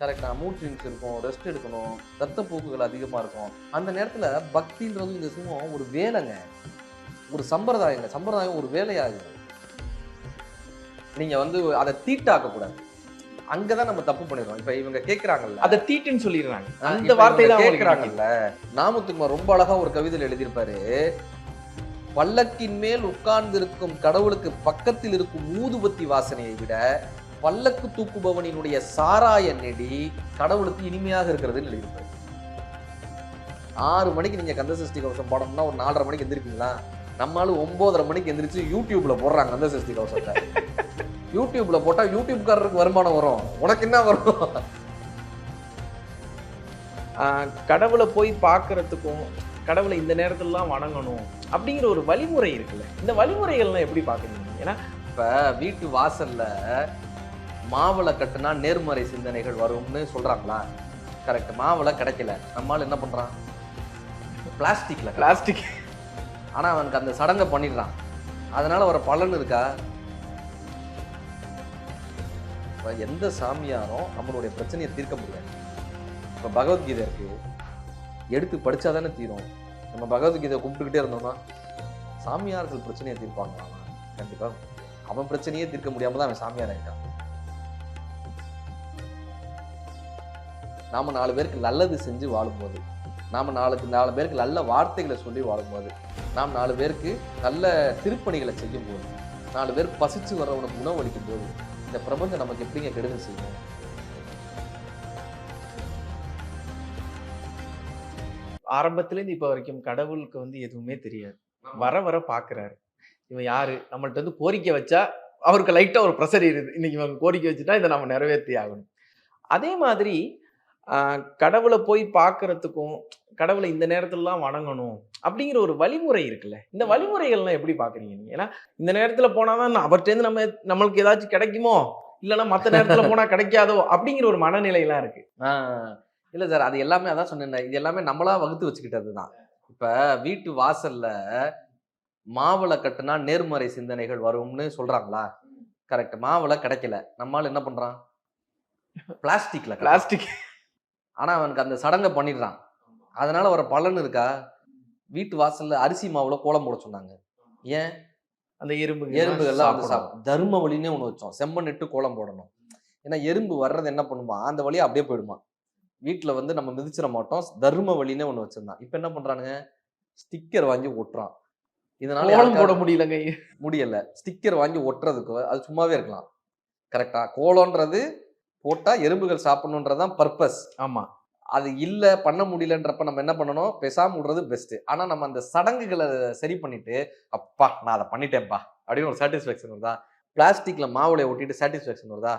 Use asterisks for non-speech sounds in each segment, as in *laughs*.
கரெக்டா mood swings இருக்கும் rest எடுக்கணும் ரத்தப்போக்குகள் அதிகமா இருக்கும். அந்த நேரத்துல பக்தின்றது இந்த சிம்மம் ஒரு வேலைங்க. ஒரு சம்பிரதாயங்க. சம்பிரதாயம் ஒரு வேலையாகுது. நீங்க வந்து அதை தீட்டாக்க கூடாது. அங்கதான் நம்ம தப்பு பண்ணிடுறோம். இப்ப இவங்க கேக்குறாங்கல்ல. அதை தீட்டுன்னு சொல்லிடுறாங்க. அந்த வார்த்தை தான் கேக்குறாங்கல்ல. நாமத்துக்குமார் ரொம்ப அழகா ஒரு கவிதையில் எழுதியிருப்பாரு. பல்லக்கின் மேல் உட்கார்ந்திருக்கும் கடவுளுக்கு பக்கத்தில் இருக்கும் ஊதுபத்தி வாசனையை விட பல்லக்கு தூக்குபவனினுடைய சாராய நெடி கடவுளுக்கு இனிமையாக இருக்கிறதுன்னு எழுதியிருப்பாரு. ஆறு மணிக்கு நீங்க கந்த சஷ்டி கவசம் போடணும்னா ஒரு நாலரை மணிக்கு எந்திரிப்பீங்களா? நம்மளால ஒன்பதரை மணிக்கு எந்திரிச்சு யூடியூப்ல போடுறாங்க கந்த சஷ்டி கவசத்தை. யூடியூப்ல போட்டா யூடியூப்காரருக்கு வருமானம் வரும். உனக்கு என்ன வரும்? கடவுளை போய் பார்க்கறதுக்கும் கடவுளை இந்த நேரத்துலலாம் வணங்கணும் அப்படிங்கிற ஒரு வழிமுறை இருக்குல்ல. இந்த வழிமுறைகள்லாம் எப்படி பார்க்குறீங்க? ஏன்னா இப்ப வீட்டு வாசல்ல மாவளை கட்டுனா நேர்மறை சிந்தனைகள் வரும்னு சொல்றாங்களா? கரெக்ட் மாவளை கிடைக்கல. நம்மால் என்ன பண்றான்? பிளாஸ்டிக்ல பிளாஸ்டிக். ஆனா அவனுக்கு அந்த சடங்கை பண்ணிடுறான். அதனால வர பலன் இருக்கா? இப்ப எந்த சாமியாரும் நம்மளுடைய பிரச்சனையை தீர்க்க முடியாது இப்ப பகவத்கீதை இருக்கு. எடுத்து படிச்சாதானே தீரும். நம்ம பகவத்கீதை கும்பிட்டுக்கிட்டே இருந்தோம்னா சாமியார்கள் பிரச்சனையை தீர்ப்பாங்களா? கண்டிப்பா. அவன் பிரச்சனையே தீர்க்க முடியாம தான் அவன் சாமியார் ஆயிட்டான். நாம நாலு பேருக்கு நல்லது செஞ்சு வாழும்போது நாம நாளுக்கு நாலு பேருக்கு நல்ல வார்த்தைகளை சொல்லி வாழும்போது நாம் நாலு பேருக்கு நல்ல திருப்பணிகளை செய்யும் போது நாலு பேர் பசிச்சு வர்றவனுக்கு உணவளிக்கும் போது இந்த பிரபஞ்சம் நமக்கு எப்படிங்க கெடுதல் செய்யும்? ஆரம்பத்துல இருந்து இப்ப வரைக்கும் கடவுளுக்கு வந்து எதுவுமே தெரியாது. வர வர பாக்குறாரு. இவன் யாரு? நம்மள்ட்ட வந்து கோரிக்கை வச்சா அவருக்கு லைட்டா ஒரு ப்ரெஷர் இருக்குது. இன்னைக்கு இவங்க கோரிக்கை வச்சுட்டா இதை நம்ம நிறைவேற்றி ஆகணும். அதே மாதிரி கடவுளை போய் பார்க்கறதுக்கும் கடவுளை இந்த நேரத்துலலாம் வணங்கணும் அப்படிங்கிற ஒரு வழிமுறை இருக்குல்ல. இந்த வழிமுறைகள்லாம் எப்படி பாக்குறீங்க நீங்க? ஏன்னா இந்த நேரத்துல போனாதான் அவர்கிட்டருந்து நம்ம நம்மளுக்கு ஏதாச்சும் கிடைக்குமோ? இல்லைன்னா மற்ற நேரத்துல போனா கிடைக்காதோ? அப்படிங்கிற ஒரு மனநிலையெல்லாம் இருக்கு. ஆஹ் இல்ல சார் அது எல்லாமே அதான் சொன்னேன் இது எல்லாமே நம்மளா வகுத்து வச்சுக்கிட்டது தான். இப்ப வீட்டு வாசல்ல மாவளை கட்டுனா நேர்மறை சிந்தனைகள் வரும்னு சொல்றாங்களா? கரெக்ட். மாவளை கிடைக்கல. நம்மால் என்ன பண்றான்? பிளாஸ்டிக்ல கட்டுறான். பிளாஸ்டிக். ஆனா அவனுக்கு அந்த சடங்கை பண்ணிடுறான். அதனால வர பலன் இருக்கா? வீட்டு வாசல்ல அரிசி மாவுல கோலம் போட சொன்னாங்க. ஏன்? அந்த எறும்பு எறும்புகள்லாம் வந்து சாப்பிடும். தர்ம வழினே ஒண்ணு வச்சோம். செம்மண் இட்டு கோலம் போடணும். ஏன்னா எறும்பு வர்றது என்ன பண்ணுமா? அந்த வழியா அப்படியே போயிடுமா? வீட்டுல வந்து நம்ம மிதிச்சிட மாட்டோம். தர்ம வழினே ஒண்ணு வச்சிருந்தான். இப்ப என்ன பண்றானுங்க? ஸ்டிக்கர் வாங்கி ஒட்டுறான். இதனால கோலம் போட முடியலங்க. முடியல. ஸ்டிக்கர் வாங்கி ஒட்டுறதுக்கு அது சும்மாவே இருக்கலாம். கரெக்டா கோலம்ன்றது போட்டா எறும்புகள் சாப்பிடணுன்றதுதான் பர்பஸ் ஆமா. அது இல்ல பண்ண முடியலன்றப்ப நம்ம என்ன பண்ணணும்? பேசாம விடுறது பெஸ்ட் ஆனா நம்ம அந்த சடங்குகளை சரி பண்ணிட்டு அப்பா நான் அதை பண்ணிட்டேன்ப்பா அப்படின்னு ஒரு சாட்டிஸ்ஃபேக்ஷன் வருதா? பிளாஸ்டிக்ல மாவுளைய ஒட்டிட்டு சாட்டிஸ்ஃபேக்ஷன் வருதா?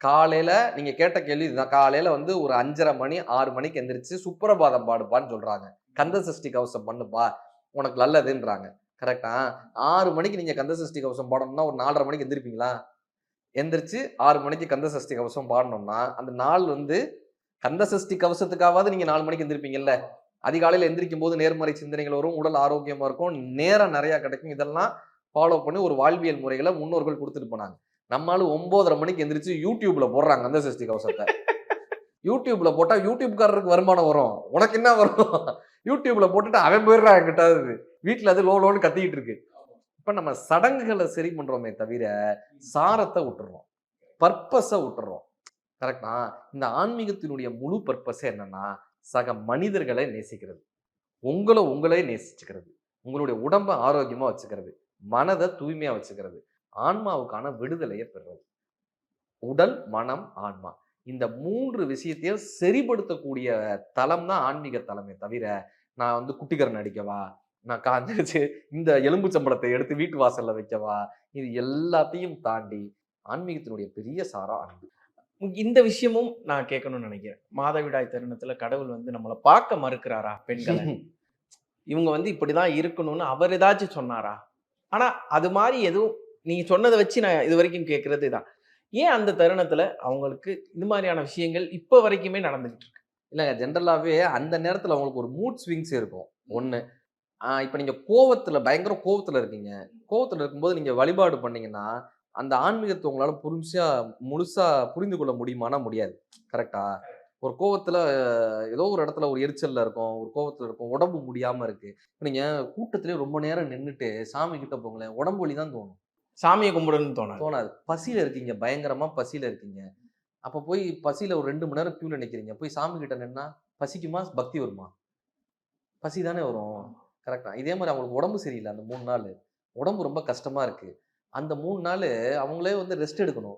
காலையில நீங்க கேட்ட கேள்வி இதுதான். காலையில வந்து ஒரு அஞ்சரை மணி ஆறு மணிக்கு எந்திரிச்சு சுப்பிரபாதம் பாடுப்பான்னு சொல்றாங்க. கந்த சஷ்டி கவசம் பண்ணுப்பா. உனக்கு நல்லதுன்றாங்க. கரெக்டா? ஆறு மணிக்கு நீங்க கந்த சஷ்டி கவசம் பாடணும்னா ஒரு நாலரை மணிக்கு எந்திரிப்பீங்களா? எந்திரிச்சு ஆறு மணிக்கு கந்த சஷ்டி கவசம் பாடணும்னா அந்த நாள் வந்து கந்த சஷ்டி கவசத்துக்காவது நீங்க நாலு மணிக்கு எந்திருப்பீங்கல்ல? அதிகாலையில் எந்திரிக்கும் போது நேர்மறை சிந்தனைகள் வரும் உடல் ஆரோக்கியமா இருக்கும் நேரம் நிறையா கிடைக்கும். இதெல்லாம் ஃபாலோ பண்ணி ஒரு வாழ்வியல் முறைகளை முன்னோர்கள் கொடுத்துட்டு போனாங்க. நம்மளால ஒன்பதரை மணிக்கு எந்திரிச்சு யூடியூப்ல போடுறாங்க கந்த சஷ்டி கவசத்தை. யூடியூப்ல போட்டா யூடியூப்காரருக்கு வருமானம் வரும். உனக்கு என்ன வரும்? யூடியூப்ல போட்டுட்டு அவன் போயிடுறான் என்கிட்ட. வீட்டுல அது லோ லோன்னு கத்திக்கிட்டு இருக்கு. இப்போ நம்ம சடங்குகளை சரி பண்ணுறோமே தவிர சாரத்தை விட்டுறோம். பர்பஸை விட்டுறோம். கரெக்டா இந்த ஆன்மீகத்தினுடைய முழு பர்பஸே என்னன்னா சக மனிதர்களை நேசிக்கிறது. உங்களை உங்களே நேசிச்சுக்கிறது. உங்களுடைய உடம்பை ஆரோக்கியமாக வச்சுக்கிறது. மனதை தூய்மையாக வச்சுக்கிறது. ஆன்மாவுக்கான விடுதலையை பெறுறது. உடல் மனம் ஆன்மா. இந்த மூன்று விஷயத்தையும் சரிப்படுத்தக்கூடிய தலம் தான் ஆன்மீக தலமே தவிர நான் வந்து குட்டிக்கரன் அடிக்கவா நான் காந்திச்சு இந்த எலும்பு சம்பளத்தை எடுத்து வீட்டு வாசல்ல வைக்கவா? இது எல்லாத்தையும் தாண்டி ஆன்மீகத்தினுடைய பெரிய சாரா அன்பு. இந்த விஷயமும் நான் கேட்கணும்னு நினைக்கிறேன். மாதவிடாய் தருணத்துல கடவுள் வந்து நம்மளை பார்க்க மறுக்கிறாரா பெண்களை? இவங்க வந்து இப்படிதான் இருக்கணும்னு அவர் ஏதாச்சும் சொன்னாரா? ஆனா அது மாதிரி எதுவும் நீங்க சொன்னதை வச்சு நான் இது வரைக்கும் கேட்கறது தான் ஏன் அந்த தருணத்துல அவங்களுக்கு இந்த மாதிரியான விஷயங்கள் இப்போ வரைக்குமே நடந்துகிட்டு இருக்கு? இல்லைங்க ஜென்ரலாகவே அந்த நேரத்தில் அவங்களுக்கு ஒரு மூட் ஸ்விங்ஸ் இருக்கும். ஒன்று இப்போ நீங்கள் கோவத்தில் பயங்கர கோவத்தில் இருக்கீங்க. கோவத்தில் இருக்கும்போது நீங்கள் வழிபாடு பண்ணீங்கன்னா அந்த ஆன்மீகத்தை உங்களால புரிஞ்சா முழுசா புரிந்து கொள்ள முடியுமானா முடியாது. கரெக்டா? ஒரு கோவத்துல ஏதோ ஒரு இடத்துல ஒரு எரிச்சல்ல இருக்கும் ஒரு கோவத்துல இருக்கும் உடம்பு முடியாம இருக்கு. இப்ப நீங்க கூட்டத்திலே ரொம்ப நேரம் நின்னுட்டு சாமி கிட்ட போங்களேன் உடம்பு வலி தான் தோணும். சாமியை கும்பிடணும்னு தோணாது. தோணாது. பசியில இருக்கீங்க பயங்கரமா பசியில இருக்கீங்க. அப்ப போய் பசியில ஒரு ரெண்டு மணி நேரம் கியூல நிக்கிறீங்க. போய் சாமி கிட்ட நின்னா பசிக்குமா? பக்தி வருமா? பசி தானே வரும். கரெக்டா இதே மாதிரி அவங்களுக்கு உடம்பு சரியில்லை அந்த மூணு நாள். உடம்பு ரொம்ப கஷ்டமா இருக்கு. அந்த மூணு நாள் அவங்களே வந்து ரெஸ்ட் எடுக்கணும்.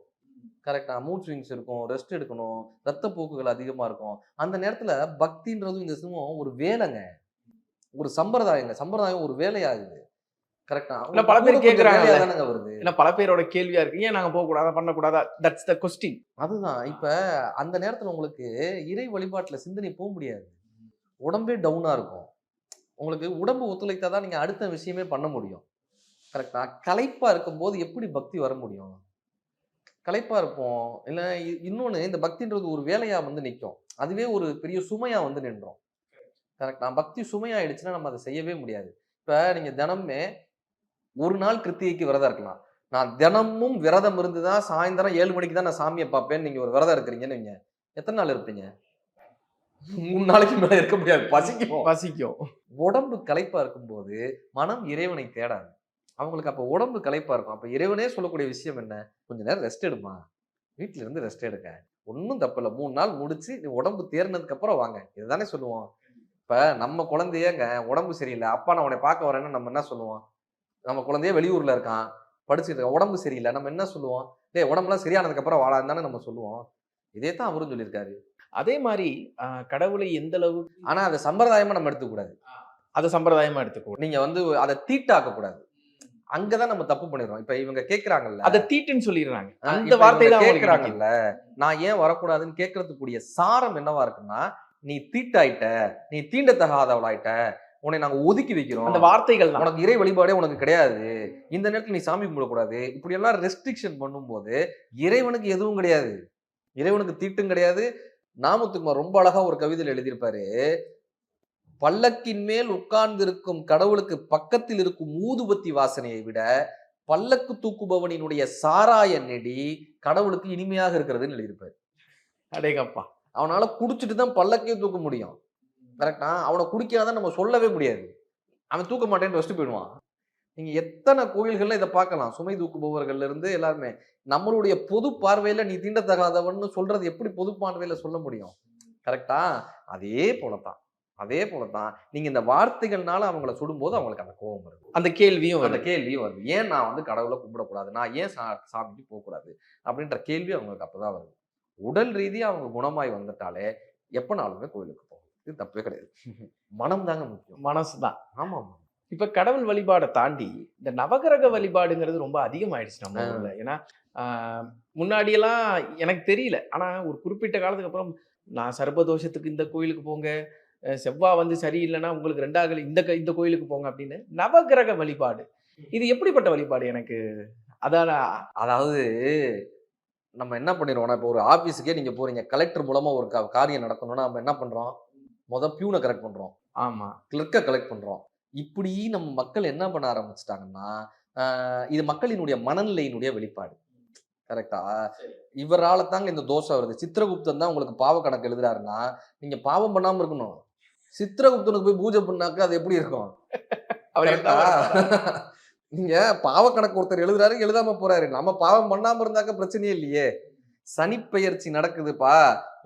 கரெக்டா மூட் ஸ்விங்ஸ் இருக்கும் ரெஸ்ட் எடுக்கணும். ரத்த போக்குகள் அதிகமா இருக்கும். அந்த நேரத்துல பக்தின்றதும் இந்த சிவம் ஒரு வேலைங்க. ஒரு சம்பிரதாயங்க. சம்பிரதாயம் ஒரு வேலையாகுது. கரெக்டா பல பேர். தானங்க வருது. ஏன்னா பல பேரோட கேள்வியா இருக்கு. ஏன் நாங்க போக கூடாதா? பண்ணக்கூடாதா தட்ஸ் த கொஸ்டின் அதுதான். இப்ப அந்த நேரத்துல உங்களுக்கு இறை வழிபாட்டுல சிந்தனை போக முடியாது. உடம்பே டவுனா இருக்கும். உங்களுக்கு உடம்பு ஒத்துழைத்தா தான் நீங்க அடுத்த விஷயமே பண்ண முடியும். கரெக்டா களைப்பாக இருக்கும்போது எப்படி பக்தி வர முடியும்? களைப்பாக இருப்போம். இல்ல இன்னொன்று இன்னொன்னு இந்த பக்தின்றது ஒரு வேலையா வந்து நிற்கும் அதுவே ஒரு பெரிய சுமையா வந்து நின்றோம். கரெக்டா பக்தி சுமையாயிடுச்சுன்னா நம்ம அதை செய்யவே முடியாது. இப்ப நீங்க தினமே ஒரு நாள் கிருத்திகைக்கு விரதம் இருக்கலாம். நான் தினமும் விரதம் இருந்து தான் சாயந்தரம் ஏழு மணிக்கு தான் நான் சாமியை பார்ப்பேன் நீங்க ஒரு விரதம் இருக்கிறீங்கன்னு நீங்கள் எத்தனை நாள் இருப்பீங்க? மூணு நாளைக்கு மேல இருக்க முடியாது. பசிக்கும். பசிக்கும். உடம்பு களைப்பா இருக்கும்போது மனம் இறைவனை தேடாது. அவங்களுக்கு அப்ப உடம்பு களைப்பா இருக்கும். அப்ப இறைவனே சொல்லக்கூடிய விஷயம் என்ன? கொஞ்ச நேரம் ரெஸ்ட் எடுமா வீட்ல இருந்து ரெஸ்ட் எடுக்க ஒன்றும் தப்பு இல்லை. மூணு நாள் முடிச்சு நீ உடம்பு தேர்னதுக்கு அப்புறம் வாங்க. இதுதானே சொல்லுவோம். இப்ப நம்ம குழந்தையங்க உடம்பு சரியில்லை. அப்பா நான் உன்னை பார்க்க வரேன்னு நம்ம என்ன சொல்லுவோம்? நம்ம குழந்தைய வெளியூர்ல இருக்கான். படிச்சுட்டு இருக்கான். உடம்பு சரியில்லை. நம்ம என்ன சொல்லுவோம்? டேய் உடம்புலாம் சரியானதுக்கு அப்புறம் வாழான்னு தானே நம்ம சொல்லுவோம். இதே தான் அவரும் சொல்லியிருக்காரு. அதே மாதிரி ஆஹ், கடவுளை எந்த அளவு ஆனா அதை சம்பிரதாயமா நம்ம எடுத்துக்கூடாது அதை சம்பிரதாயமா எடுத்துக்கோ நீங்க வந்து அதை தீட்டாக்க கூடாது அங்கதான் நம்ம தப்பு பண்ணிடுறோம். இப்ப இவங்க கேக்குறாங்கல்ல. அதை தீட்டுன்னு சொல்லிடுறாங்க. அந்த இப்ப வார்த்தை இவங்க தான் கேக்குறாங்கல்ல. நான் ஏன் வரக்கூடாதுன்னு கேட்கறதுக்குரிய சாரம் என்னவா இருக்குன்னா நீ தீட்டாயிட்ட நீ தீண்டத்தகாதவளாயிட்ட உன்னை நாங்க ஒதுக்கி வைக்கிறோம். அந்த வார்த்தைகள் உனக்கு இறை வழிபாடே உனக்கு கிடையாது. இந்த நேரத்துல நீ சாமி கும்பிடக்கூடாது. இப்படி எல்லாம் ரெஸ்ட்ரிக்ஷன் பண்ணும்போது இறைவனுக்கு எதுவும் கிடையாது. இறைவனுக்கு தீட்டும் கிடையாது. நாமத்துக்குமார் ரொம்ப அழகா ஒரு கவிதையில் எழுதியிருப்பாரு. பல்லக்கின் மேல் உட்கார்ந்திருக்கும் கடவுளுக்கு பக்கத்தில் இருக்கும் ஊதுபத்தி வாசனையை விட பல்லக்கு தூக்குபவனினுடைய சாராய நெடி கடவுளுக்கு இனிமையாக இருக்கிறதுன்னு எழுதியிருப்பாரு. அடேங்கப்பா. அவனால குடிச்சிட்டு தான் பல்லக்கையும் தூக்க முடியும். கரெக்டா அவனை குடிக்காதான் நம்ம சொல்லவே முடியாது. அவன் தூக்க மாட்டேன்னு வச்சுட்டு போயிடுவான். நீங்க எத்தனை கோயில்கள்ல இதை பார்க்கலாம். சுமை தூக்குபவர்கள்ல இருந்து எல்லாருமே. நம்மளுடைய பொது பார்வையில நீ தீண்டத்தகாதவன்னு சொல்றது எப்படி பொது பார்வையில சொல்ல முடியும்? கரெக்டா அதே போலதான் அதே போலதான் நீங்க இந்த வார்த்தைகள்னால அவங்கள சுடும்போது அவங்களுக்கு அந்த கோபம் வருது. அந்த கேள்வியும் அந்த கேள்வியும் வருது. ஏன் நான் வந்து கடவுளை கும்பிடக்கூடாது? நான் ஏன் சா சாமிக்கு போகக்கூடாது? அப்படின்ற கேள்வி அவங்களுக்கு அப்பதான் வருது. உடல் ரீதியா அவங்க குணமாய் வந்துட்டாலே எப்பனாலுமே கோயிலுக்கு போகும் இது தப்பே கிடையாது. *laughs* மனம் தாங்க முக்கியம். மனசுதான். ஆமா ஆமா இப்ப கடவுள் வழிபாடை தாண்டி இந்த நவகிரக வழிபாடுங்கிறது ரொம்ப அதிகமாயிடுச்சு நம்ம. ஊர்ல. ஏன்னா முன்னாடியெல்லாம் எனக்கு தெரியல. ஆனா ஒரு குறிப்பிட்ட காலத்துக்கு அப்புறம் நான் சர்பதோஷத்துக்கு இந்த கோயிலுக்கு போங்க செவ்வாய் வந்து சரியில்லைன்னா உங்களுக்கு ரெண்டாவது இந்த இந்த கோயிலுக்கு போங்க அப்படின்னு நவகிரக வழிபாடு. இது எப்படிப்பட்ட வழிபாடு எனக்கு? அதான் அதாவது நம்ம என்ன பண்ணிடுவோம்னா இப்போ ஒரு ஆபீஸுக்கே நீங்க போறீங்க கலெக்டர் மூலமா ஒரு காரியம் நடக்கணும்னா நம்ம என்ன பண்றோம்? முத பியூனை கரெக்ட் பண்றோம். ஆமா. கிளர்க்கை கலெக்ட் பண்றோம். இப்படி நம்ம மக்கள் என்ன பண்ண ஆரம்பிச்சிட்டாங்கன்னா இது மக்களினுடைய மனநிலையினுடைய வெளிப்பாடு. கரெக்டா இவரால தாங்க இந்த தோசை வருது. சித்திரகுப்தன் தான் உங்களுக்கு பாவ கணக்கு எழுதுறாருன்னா நீங்க பாவம் பண்ணாம இருக்கணும். சித்திரகுப்தனுக்கு போய் பூஜை பண்ணாக்க அது எப்படி இருக்கும்? நீங்க பாவ கணக்கு ஒருத்தர் எழுதுறாரு எழுதாம போறாரு. நம்ம பாவம் பண்ணாம இருந்தாக்க பிரச்சனையே இல்லையே. சனி பெயர்ச்சி நடக்குதுப்பா.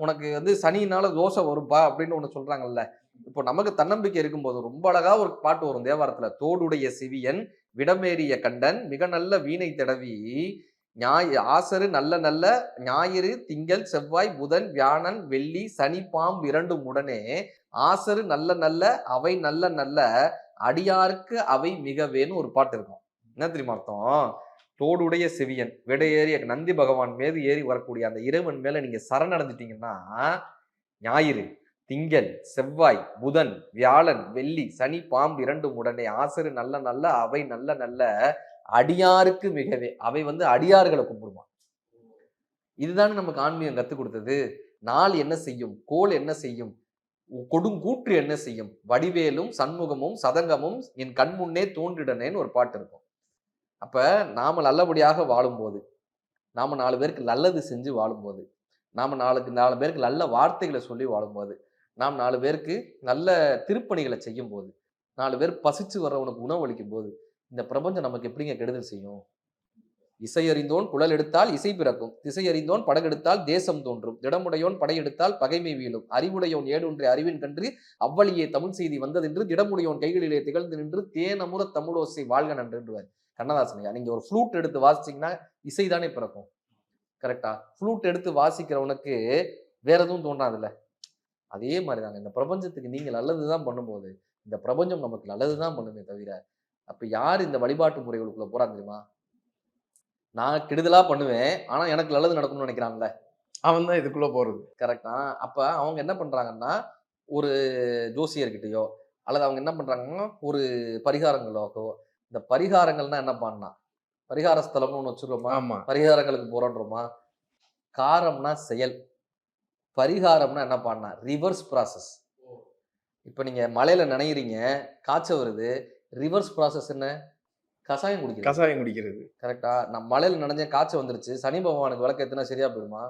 உனக்கு வந்து சனினால தோசை வரும்பா அப்படின்னு ஒண்ணு சொல்றாங்கல்ல. இப்போ நமக்கு தன்னம்பிக்கை இருக்கும்போது ரொம்ப அழகா ஒரு பாட்டு வரும் தேவாரத்துல தோடுடைய சிவியன் விடமேறிய கண்டன் மிக நல்ல வீணை தடவி ஞாய் ஆசரு நல்ல நல்ல ஞாயிறு திங்கள் செவ்வாய் புதன் வியாழன் வெள்ளி சனி பாம்பு இரண்டும் உடனே ஆசரு நல்ல நல்ல அவை நல்ல நல்ல அடியாருக்கு அவை மிகவேன்னு ஒரு பாட்டு இருக்கும். என்ன தெரியுமா அர்த்தம்? தோடுடைய செவியன் ஏறி நந்தி பகவான் மீது ஏறி வரக்கூடிய அந்த இறைவன் மேல நீங்க சரணடைஞ்சிட்டீங்கன்னா ஞாயிறு திங்கள் செவ்வாய் புதன் வியாழன் வெள்ளி சனி பாம்பு இரண்டும் உடனே. ஆசரு நல்ல நல்ல அவை நல்ல நல்ல அடியாருக்கு மிகவே. அவை வந்து அடியார்களை கும்பிடுமா? இதுதானே நமக்கு ஆன்மீகம் கத்துக் கொடுத்தது. நாள் என்ன செய்யும்? கோல் என்ன செய்யும்? கொடுங்கூற்று என்ன செய்யும்? வடிவேலும் சண்முகமும் சதங்கமும் என் கண் முன்னே தோன்றிடனேன்னு ஒரு பாட்டு இருக்கும். அப்ப நாம நல்லபடியாக வாழும்போது நாம நாலு பேருக்கு நல்லது செஞ்சு வாழும்போது நாம நாளுக்கு நாலு பேருக்கு நல்ல வார்த்தைகளை சொல்லி வாழும்போது நாம் நாலு பேருக்கு நல்ல திருப்பணிகளை செய்யும் போது நாலு பேர் பசிச்சு வர்றவனுக்கு உணவளிக்கும் போது இந்த பிரபஞ்சம் நமக்கு எப்படிங்க கெடுதல் செய்யும்? இசையறிந்தோன் குழல் எடுத்தால் இசை பிறக்கும். திசையறிந்தோன் படகெடுத்தால் தேசம் தோன்றும். திடமுடையோன் படையெடுத்தால் பகைமை வீழும். அறிவுடையோன் ஏடுன்றே அறிவின் கன்று அவ்வழியே தமிழ் செய்தி வந்ததென்று திடமுடையோன் கைகளிலே திகழ்ந்து நின்று தேனமுற தமிழோசை வாழ்க நன்றுவார் கண்ணதாசனையா நீங்க ஒரு ஃப்ளூட் எடுத்து வாசிச்சீங்கன்னா இசை தானே பிறக்கும். கரெக்டா ஃப்ளூட் எடுத்து வாசிக்கிறவனுக்கு வேற எதுவும் தோன்றாதுல்ல அதே மாதிரி தாங்க இந்த பிரபஞ்சத்துக்கு நீங்க நல்லதுதான் பண்ணும்போது இந்த பிரபஞ்சம் நமக்கு நல்லதுதான் பண்ணுமே தவிர அப்ப யார் இந்த வழிபாட்டு முறைகளுக்குள்ள போறான் தெரியுமா? நான் கெடுதலா பண்ணுவேன் ஆனா எனக்கு நல்லது நடக்கணும்னு நினைக்கிறான்ல. அவன் தான் இதுக்குள்ள போறது. கரெக்டா அப்ப அவங்க என்ன பண்றாங்கன்னா ஒரு ஜோசியர்கிட்டயோ அல்லது அவங்க என்ன பண்றாங்கன்னா ஒரு பரிகாரங்களோக்கோ இந்த பரிகாரங்கள்னா என்ன பண்ணா? பரிகார ஸ்தலம்னு ஒன்று வச்சுருக்கோமா? பரிகாரங்களுக்கு போறோன்றோமா? காரம்னா செயல். பரிகாரம்னா என்ன பண்ணா? ரிவர்ஸ் ப்ராசஸ் இப்போ நீங்க மலையில நனையிறீங்க காய்ச்சல் வருது ரிவர்ஸ் ப்ராசஸ் என்ன? கசாயம் குடிக்கிறது. கசாயம் குடிக்கிறது. கரெக்டா நான் மலையில நனைஞ்ச காய்ச்சல் வந்துருச்சு சனி பகவானுக்கு விளக்கு எத்தனை சரியா போயிடுமா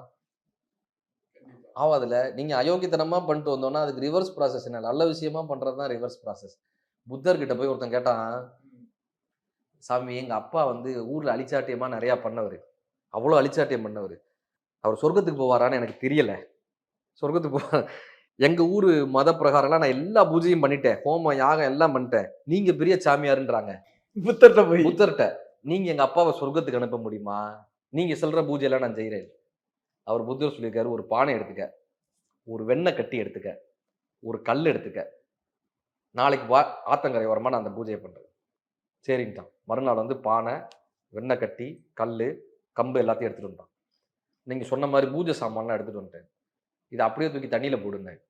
ஆகாதுல நீங்க அயோக்கியத்தனமா பண்ணிட்டு வந்தோம்னா அதுக்கு ரிவர்ஸ் ப்ராசஸ் என்ன? நல்ல விஷயமா பண்றது தான் ரிவர்ஸ் ப்ராசஸ் புத்தர்கிட்ட போய் ஒருத்தன் கேட்டான் சாமி எங்க அப்பா வந்து ஊர்ல அழிச்சாட்டியமா நிறைய பண்ணவர். அவ்வளோ அழிச்சாட்டியம் பண்ணவர். அவர் சொர்க்கத்துக்கு போவாரான்னு எனக்கு தெரியல. சொர்க்கத்துக்கு போ எங்க ஊரு மத பிரகாரம்லாம் நான் எல்லா பூஜையும் பண்ணிட்டேன். ஹோமம் யாகம் எல்லாம் பண்ணிட்டேன். நீங்க பெரிய சாமியாருன்றாங்க. புத்தர்கிட்ட போய். புத்தர்கிட்ட நீங்க எங்க அப்பாவை சொர்க்கத்துக்கு அனுப்ப முடியுமா? நீங்க சொல்ற பூஜையெல்லாம் நான் செய்கிறேன் அவர் புத்தர் சொல்லியிருக்காரு ஒரு பானை எடுத்துக்க. ஒரு வெண்ணெய் கட்டி எடுத்துக்க. ஒரு கல் எடுத்துக்க. நாளைக்கு வா ஆத்தங்கரை ஓரமா நான் அந்த பூஜையை பண்றேன். சரின்ட்டான். மறுநாள் வந்து பானை வெண்ணெய் கட்டி கல் கம்பு எல்லாத்தையும் எடுத்துட்டு வந்துட்டான். நீங்க சொன்ன மாதிரி பூஜை சாமான்லாம் எடுத்துட்டு வந்துட்டேன். இதை அப்படியே தூக்கி தண்ணியில் போடுங்க.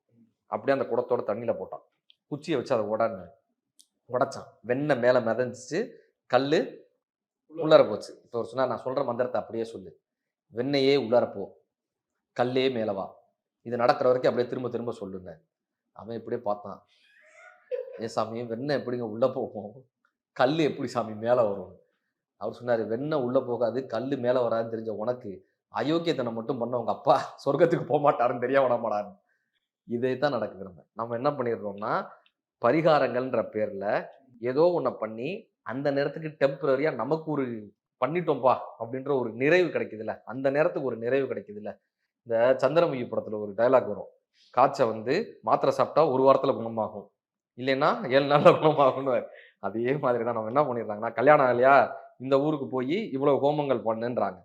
அப்படியே அந்த குடத்தோட தண்ணியில் போட்டான். குச்சியை வச்சு அதை உடனே உடைச்சான். வெண்ணெய் மேலே மிதந்துச்சு கல் உள்ளார போச்சு. இப்போ ஒரு சொன்னா நான் சொல்கிற மந்திரத்தை அப்படியே சொல்லு. வெண்ணையே உள்ளார கல்லே மேலே வா. இது நடக்கிற வரைக்கும் அப்படியே திரும்ப திரும்ப சொல்லுங்க. அவன் இப்படியே பார்த்தான். ஏ சாமி வெண்ணெய் எப்படிங்க உள்ளே போகும்? கல் எப்படி சாமி மேலே வரும்? அவர் சொன்னார் வெண்ணெய் உள்ளே போகாது கல் மேலே வராதுன்னு தெரிஞ்ச உனக்கு அயோக்கியத்தனை மட்டும் பண்ண உங்க அப்பா சொர்க்கத்துக்கு போக மாட்டாருன்னு தெரிய விட இதே தான் நடக்குதுங்க நம்ம என்ன பண்ணிடுறோம்னா பரிகாரங்கள்ன்ற பேர்ல ஏதோ ஒன்றை பண்ணி அந்த நேரத்துக்கு டெம்பரரியா நமக்கு ஒரு பண்ணிட்டோம்ப்பா அப்படின்ற ஒரு நிறைவு கிடைக்குதுல்ல. அந்த நேரத்துக்கு ஒரு நிறைவு கிடைக்குதுல்ல. இந்த சந்திரமுகி படத்துல ஒரு டயலாக் வரும். காய்ச்சல் வந்து மாத்திரை சாப்பிட்டா ஒரு வாரத்துல குணமாகும். இல்லைன்னா ஏழு நாளில் குணமாகும்னு அதே மாதிரி தான் நம்ம என்ன பண்ணிடுறாங்கன்னா கல்யாணம் ஆகலையா? இந்த ஊருக்கு போய் இவ்வளவு ஹோமங்கள் பண்ணுன்றாங்க.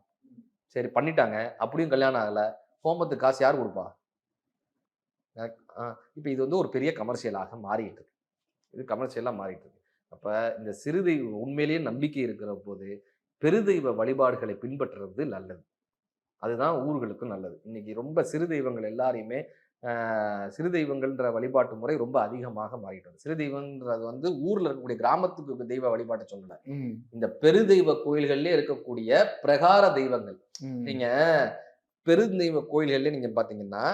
சரி பண்ணிட்டாங்க. அப்படியும் கல்யாணம் ஆகலை. ஹோமத்துக்கு காசு யார் கொடுப்பா? இப்போ இது வந்து ஒரு பெரிய கமர்ஷியலாக மாறிட்டு இருக்கு. இது கமர்ஷியலாக மாறிட்டு இருக்கு. அப்போ இந்த சிறுதெய்வ உண்மையிலேயே நம்பிக்கை இருக்கிற போது பெருதெய்வ வழிபாடுகளை பின்பற்றுறது நல்லது. அதுதான் ஊர்களுக்கும் நல்லது. இன்னைக்கு ரொம்ப சிறு தெய்வங்கள் எல்லாரையுமே சிறு தெய்வங்கள்ன்ற வழிபாட்டு முறை ரொம்ப அதிகமாக மாறிட்டு சிறு தெய்வம்ன்றது வந்து ஊர்ல இருக்கக்கூடிய கிராமத்துக்கு தெய்வ வழிபாட்டை சொல்லல. இந்த பெருதெய்வ கோயில்கள்ல இருக்கக்கூடிய பிரகார தெய்வங்கள். நீங்க பெருந்தெய்வ கோயில்கள்ல நீங்க பாத்தீங்கன்னா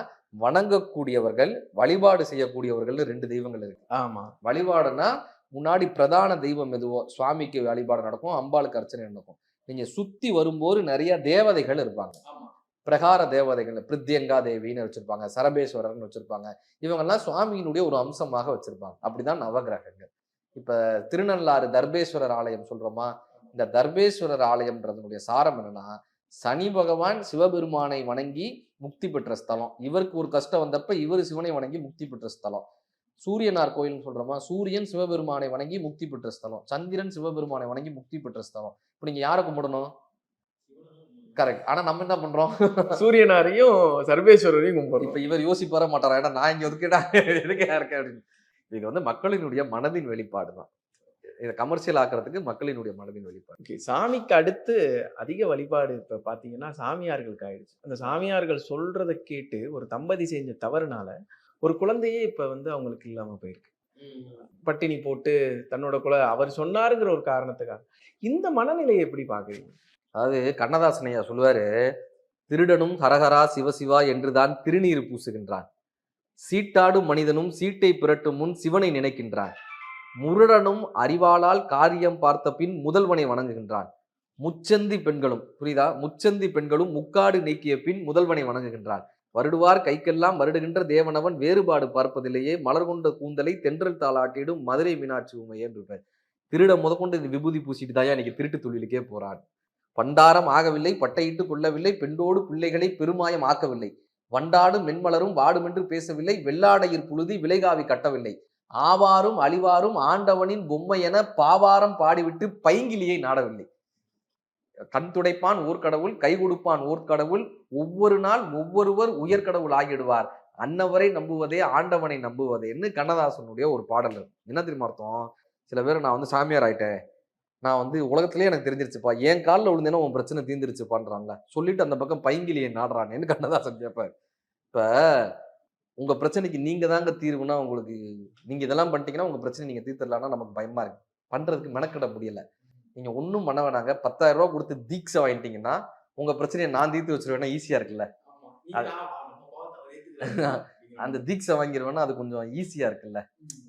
வணங்கக்கூடியவர்கள் வழிபாடு செய்யக்கூடியவர்கள் ரெண்டு தெய்வங்கள் இருக்கு. ஆமா. வழிபாடுனா முன்னாடி பிரதான தெய்வம் எதுவோ சுவாமிக்கு வழிபாடு நடக்கும் அம்பாளுக்கு அர்ச்சனை நடக்கும். நீங்க சுத்தி வரும்போது நிறைய தேவதைகள் இருப்பாங்க. பிரகார தேவதைகள் பிரித்யங்கா தேவின்னு வச்சிருப்பாங்க சரபேஸ்வரர்னு வச்சிருப்பாங்க. இவங்கெல்லாம் சுவாமியினுடைய ஒரு அம்சமாக வச்சிருப்பாங்க. அப்படிதான் நவகிரகங்கள். இப்ப திருநள்ளாறு தர்பேஸ்வரர் ஆலயம் சொல்றோமா? இந்த தர்பேஸ்வரர் ஆலயம்ன்றதுடைய சாரம் என்னன்னா சனி பகவான் சிவபெருமானை வணங்கி முக்தி பெற்ற ஸ்தலம். இவருக்கு ஒரு கஷ்டம் வந்தப்ப இவர் சிவனை வணங்கி முக்தி பெற்ற ஸ்தலம். சூரியனார் கோயில்னு சொல்றோமா? சூரியன் சிவபெருமானை வணங்கி முக்தி பெற்ற ஸ்தலம். சந்திரன் சிவபெருமானை வணங்கி முக்தி பெற்ற ஸ்தலம். இப்போ நீங்க யாரை கும்பிடணும்? கரெக்ட் ஆனா நம்ம என்ன பண்றோம்? சூரியனாரையும் சர்வேஸ்வரரையும் கும்பிடுறோம். இப்ப இவர் யோசிப்பார மாட்டாரா? ஏன்னா நான் இங்க ஒதுக்கிட்டா எதுக்கு இருக்கேன் அப்படின்னு. இது வந்து மக்களினுடைய மனதின் வெளிப்பாடு தான். இதை கமர்ஷியல் ஆக்குறதுக்கு மக்களினுடைய மனதின் வெளிப்பாடு. ஓகே சாமிக்கு அடுத்து அதிக வழிபாடு இப்ப பாத்தீங்கன்னா சாமியார்களுக்கு ஆயிடுச்சு. அந்த சாமியார்கள் சொல்றதை கேட்டு ஒரு தம்பதி செஞ்ச தவறுனால ஒரு குழந்தையே இப்ப வந்து அவங்களுக்கு இல்லாம போயிருக்கு. பட்டினி போட்டு தன்னோட குல அவர் சொன்னாருங்கிற ஒரு காரணத்துக்காக. இந்த மனநிலையை எப்படி பாக்குறீங்க? அதாவது கண்ணதாசனையா சொல்லுவாரு திருடனும் ஹரஹரா சிவசிவா என்றுதான் திருநீர் பூசுகின்றான். சீட்டாடும் மனிதனும் சீட்டை புரட்டும் முன் சிவனை நினைக்கின்றான் முரடனும் அறிவாளால் காரியம் பார்த்த பின் முதல்வனை வணங்குகின்றான். முச்சந்தி பெண்களும் புரியுதா? முச்சந்தி பெண்களும் முக்காடு நீக்கிய பின் முதல்வனை வணங்குகின்றான் வருடுவார் கைக்கெல்லாம் வருடுகின்ற தேவனவன் வேறுபாடு பார்ப்பதிலேயே மலர் கொண்ட கூந்தலை தென்றல் தாளாட்டிடும் மதுரை மீனாட்சி உமையே இருப்பார் திருட முதற்கொண்டு இந்த விபூதி பூசிட்டு தாயா இன்னைக்கு திருட்டு தொழிலுக்கே போறான். பண்டாரம் ஆகவில்லை பட்டையிட்டு கொள்ளவில்லை பெண்டோடு பிள்ளைகளை பெருமாயம் ஆக்கவில்லை. வண்டாடு மென்மலரும் வாடுமென்று பேசவில்லை வெள்ளாடையிற் புழுதி விலைகாவி கட்டவில்லை. ஆவாரும் அழிவாரும் ஆண்டவனின் பொம்மை என பாவாரம் பாடிவிட்டு பைங்கிலியை நாடவில்லை. கண் துடைப்பான் ஊர்க்கடவுள் கை கொடுப்பான் ஊர்க்கடவுள் ஒவ்வொரு நாள் ஒவ்வொருவர் உயர்கடவுள் ஆகிடுவார். அன்னவரை நம்புவதே ஆண்டவனை நம்புவதேன்னு கண்ணதாசனுடைய ஒரு பாடல் என்ன தெரியுமா அர்த்தம்? சில பேர் நான் வந்து சாமியார் ஆயிட்டேன். நான் வந்து உலகத்திலேயே எனக்கு தெரிஞ்சிருச்சுப்பா. என் காலில் விழுந்தேன்னா உன் பிரச்சனை தீர்ந்துருச்சுப்பான்றாங்களா சொல்லிட்டு அந்த பக்கம் பைங்கிலியை நாடுறானேன்னு கண்ணதாசன் கேட்பார் இப்ப உங்க பிரச்சனைக்கு நீங்க தாங்க தீர்வுனா உங்களுக்கு நீங்க இதெல்லாம் பண்ணிட்டீங்கன்னா உங்க பிரச்சனை நீங்க தீர்த்துடலாம்னா நமக்கு பயமா இருக்கு. பண்றதுக்கு மெனக்கிட முடியல. நீங்க ஒன்றும் பண்ண வேணாங்க. பத்தாயிரம் ரூபாய் கொடுத்து தீட்சை வாங்கிட்டீங்கன்னா உங்க பிரச்சனையை நான் தீர்த்து வச்சிருவேன்னா ஈஸியா இருக்குல்ல. அந்த தீட்சை வாங்கிடுவேன்னா அது கொஞ்சம் ஈஸியா இருக்குல்ல.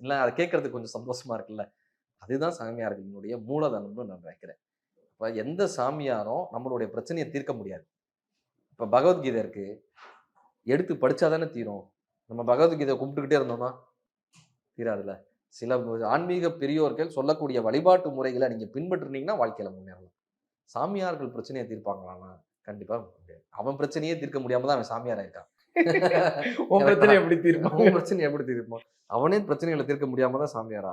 இல்ல அதை கேட்கறதுக்கு கொஞ்சம் சந்தோஷமா இருக்குல்ல. அதுதான் சாமியார்களினுடைய மூலதனம்னு நான் நினைக்கிறேன். இப்ப எந்த சாமியாரும் நம்மளுடைய பிரச்சனையை தீர்க்க முடியாது. இப்ப பகவத்கீதை இருக்கு. எடுத்து படிச்சாதானே தீரும். நம்ம பகவத்கீதை கும்பிட்டுக்கிட்டே இருந்தோம்னா தீராதுல்ல. சில ஆன்மீக பெரியோர்கள் சொல்லக்கூடிய வழிபாட்டு முறைகளை நீங்க பின்பற்றுனீங்கன்னா வாழ்க்கையில முன்னேறலாம். சாமியார்கள் பிரச்சனையை தீர்ப்பாங்களான்னா கண்டிப்பா முடியாது. அவன் பிரச்சனையே தீர்க்க முடியாம தான் அவன் சாமியார் ஆயிருக்கான் உன் பிரச்சனை எப்படி தீர்ப்பாங்க அவன் பிரச்சனை எப்படி தீர்ப்பான்? அவனே பிரச்சனைகளை தீர்க்க முடியாம தான் சாமியார்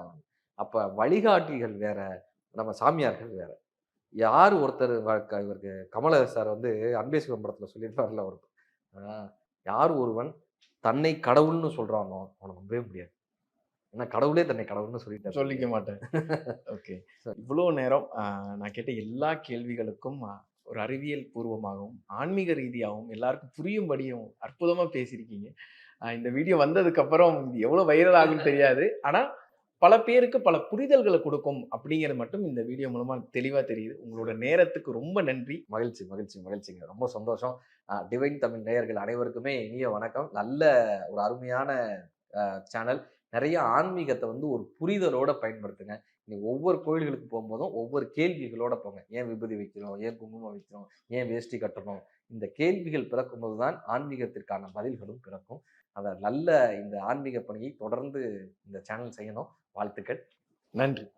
அப்ப வழிகாட்டிகள் வேற நம்ம சாமியார்கள் வேற. யார் ஒருத்தர் இவருக்கு கமல சார் வந்து அன்பே சிவம் படத்துல சொல்லியிருப்பார்ல ஒரு யார் ஒருவன் தன்னை கடவுள்னு சொல்றானோ அவனை நம்பவே முடியாது. ஏன்னா கடவுளே தன்னை கடவுள்னு சொல்லிட்டாரு சொல்லிக்க மாட்டேன் ஓகே. *laughs* இவ்வளோ நேரம் நான் கேட்ட எல்லா கேள்விகளுக்கும் ஒரு அறிவியல் பூர்வமாகவும் ஆன்மீக ரீதியாகவும் எல்லாருக்கும் புரியும்படியும் அற்புதமா பேசியிருக்கீங்க. இந்த வீடியோ வந்ததுக்கு அப்புறம் இது எவ்வளவு வைரல் ஆகும்னு தெரியாது. ஆனா பல பேருக்கு பல புரிதல்களை கொடுக்கும் அப்படிங்கிறது மட்டும் இந்த வீடியோ மூலமா தெளிவா தெரியுது. உங்களோட நேரத்துக்கு ரொம்ப நன்றி. மகிழ்ச்சி மகிழ்ச்சி மகிழ்ச்சிங்க. ரொம்ப சந்தோஷம். டிவைன் தமிழ் நேயர்கள் அனைவருக்குமே இனிய வணக்கம். நல்ல ஒரு அருமையான சேனல். நிறைய ஆன்மீகத்தை வந்து ஒரு புரிதலோட பயன்படுத்துங்க. நீ ஒவ்வொரு கோயில்களுக்கு போகும்போதும் ஒவ்வொரு கேள்விகளோட போங்க. ஏன் விபதி வைக்கிறோம்? ஏன் குங்குமம் வைக்கிறோம்? ஏன் வேஷ்டி கட்டணும்? இந்த கேள்விகள் பிறக்கும்போது தான் ஆன்மீகத்திற்கான பதில்களும் பிறக்கும். அதை நல்ல இந்த ஆன்மீக பணியை தொடர்ந்து இந்த சேனல் செய்யணும். வாழ்த்துக்கள். நன்றி.